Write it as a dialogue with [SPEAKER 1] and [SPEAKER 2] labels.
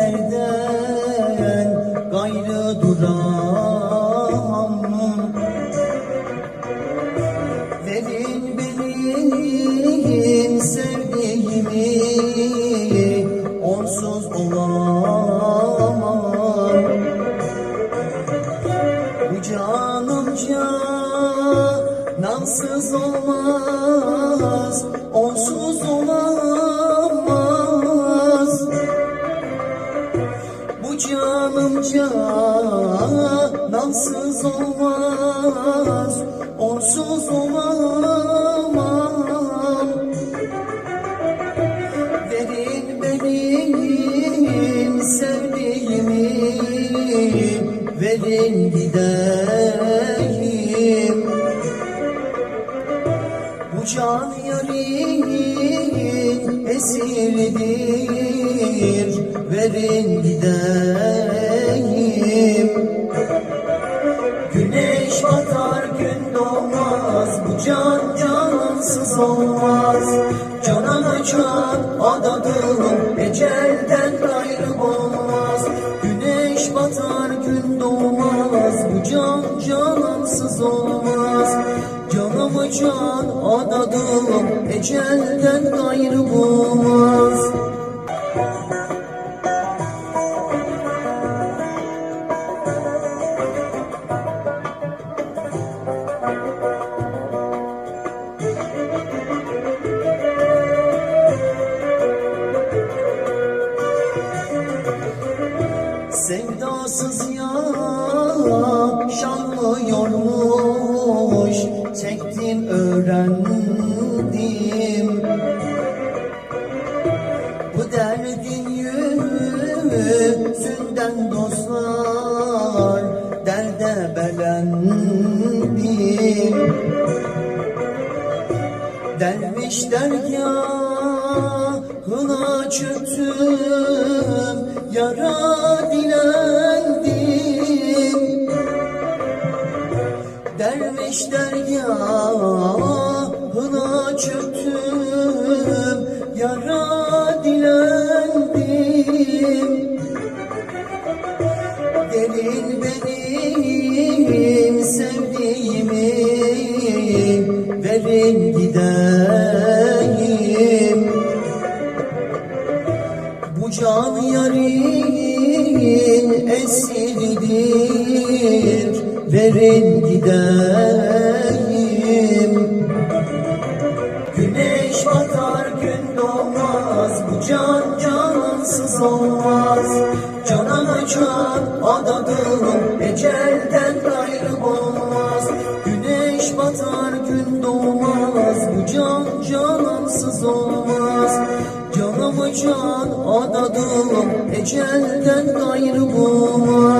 [SPEAKER 1] senden gayrı duram Verin benim sevdiğimi onsuz olamam. Bu canımca nansız olmaz onsuz olamam. Canım canansız olmaz Onsuz olamam. Verin benim sevdiğimi Verin gideyim. Bu can yarın esiridir Verin gideyim. Güneş batar gün doğmaz Bu can cansız olmaz. Canana can adadım Ecelden gayrı olmaz. Güneş batar gün doğmaz Bu can cansız olmaz. Canımı can adadım Ecelden gayrı olmaz Sevdasız yaşanmıyormuş. Çektim öğrendim. Bu derdin yüzünden dostlar Derde belendim. Derviş dergahına çöktüm Yara dilendim. Derviş Can yarın esiridir Verin gideyim Güneş batar gün doğmaz Bu can cansız olmaz. Canana can adadım Ecelden gayrı olmaz. Güneş batar gün doğmaz Bu can canansız olmaz can adadım Ecelden gayrı olmaz